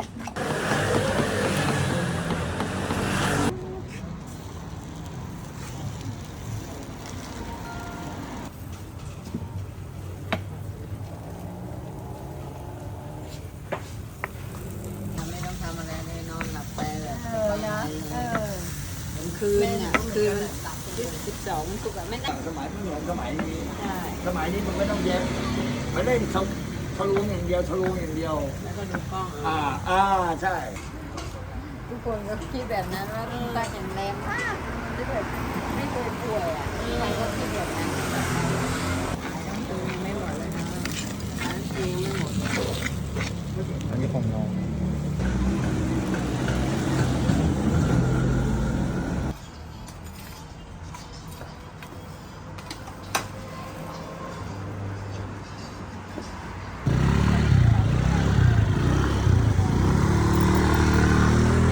คืนอะคืนสิบสองสุกอะไม่ได้สมัยเมื่อสมัยนี้สมัยนี้มันไม่ต้องแย้มม่เล่นเขา ทะลุงอย่างเดียวทะลุงอย่างเดียว แล้วก็ดูกล้องอ่า อ่า ใช่ ทุกคนก็คิดแบบนั้นว่าคุณตาแข็งแรงมากไม่เคยไม่เคยป่วยอะใครก็คิดแบบนั้นไม่หมดเลยนะอันนี้ผมงนอง